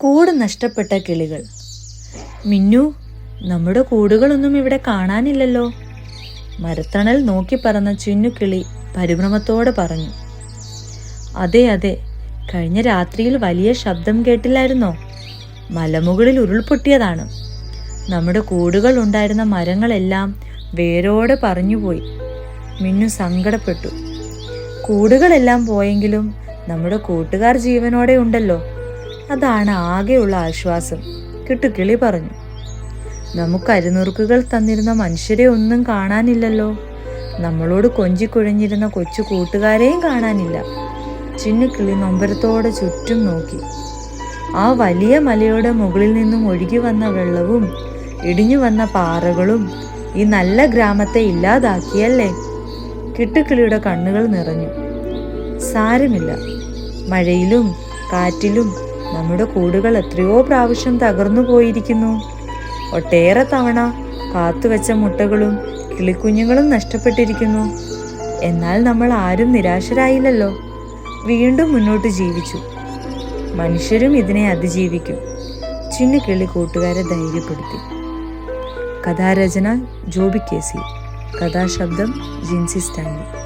കൂട് നഷ്ടപ്പെട്ട കിളികൾ. മിന്നു നമ്മുടെ കൂടുകളൊന്നും ഇവിടെ കാണാനില്ലല്ലോ. മരത്തണൽ നോക്കി പറന്ന ചിന്നുകിളി പരിഭ്രമത്തോടെ പറഞ്ഞു. അതെ അതെ കഴിഞ്ഞ രാത്രിയിൽ വലിയ ശബ്ദം കേട്ടില്ലായിരുന്നോ? മലമുകളിൽ ഉരുൾപൊട്ടിയതാണ്. നമ്മുടെ കൂടുകൾ ഉണ്ടായിരുന്ന മരങ്ങളെല്ലാം വേരോടെ പറഞ്ഞുപോയി. മിന്നു സങ്കടപ്പെട്ടു. കൂടുകളെല്ലാം പോയെങ്കിലും നമ്മുടെ കൂട്ടുകാർ ജീവനോടെ ഉണ്ടല്ലോ. അതാണ് ആകെയുള്ള ആശ്വാസം. കിട്ടുകിളി പറഞ്ഞു. നമുക്ക് അരുനുറുക്കുകൾ തന്നിരുന്ന മനുഷ്യരെ ഒന്നും കാണാനില്ലല്ലോ. നമ്മളോട് കൊഞ്ചിക്കുഴഞ്ഞിരുന്ന കൊച്ചു കൂട്ടുകാരെയും കാണാനില്ല. ചിന്നുക്കിളി നൊമ്പരത്തോടെ ചുറ്റും നോക്കി. ആ വലിയ മലയുടെ മുകളിൽ നിന്നും ഒഴുകി വന്ന വെള്ളവും ഇടിഞ്ഞു വന്ന പാറകളും ഈ നല്ല ഗ്രാമത്തെ ഇല്ലാതാക്കിയല്ലേ? കിട്ടുക്കിളിയുടെ കണ്ണുകൾ നിറഞ്ഞു. സാരമില്ല. മഴയിലും കാറ്റിലും നമ്മുടെ കൂടുകൾ എത്രയോ പ്രാവശ്യം തകർന്നു പോയിരിക്കുന്നു. ഒട്ടേറെ തവണ കാത്തുവെച്ച മുട്ടകളും കിളിക്കുഞ്ഞുങ്ങളും നഷ്ടപ്പെട്ടിരിക്കുന്നു. എന്നാൽ നമ്മൾ ആരും നിരാശരായില്ലല്ലോ. വീണ്ടും മുന്നോട്ട് ജീവിച്ചു. മനുഷ്യരും ഇതിനെ അതിജീവിക്കും. ചിന്നു കിളി കൂട്ടുകാരെ ധൈര്യപ്പെടുത്തി. കഥാരചന ജോബി കേസി കഥാശബ്ദം ജിൻസി സ്റ്റാൻലി.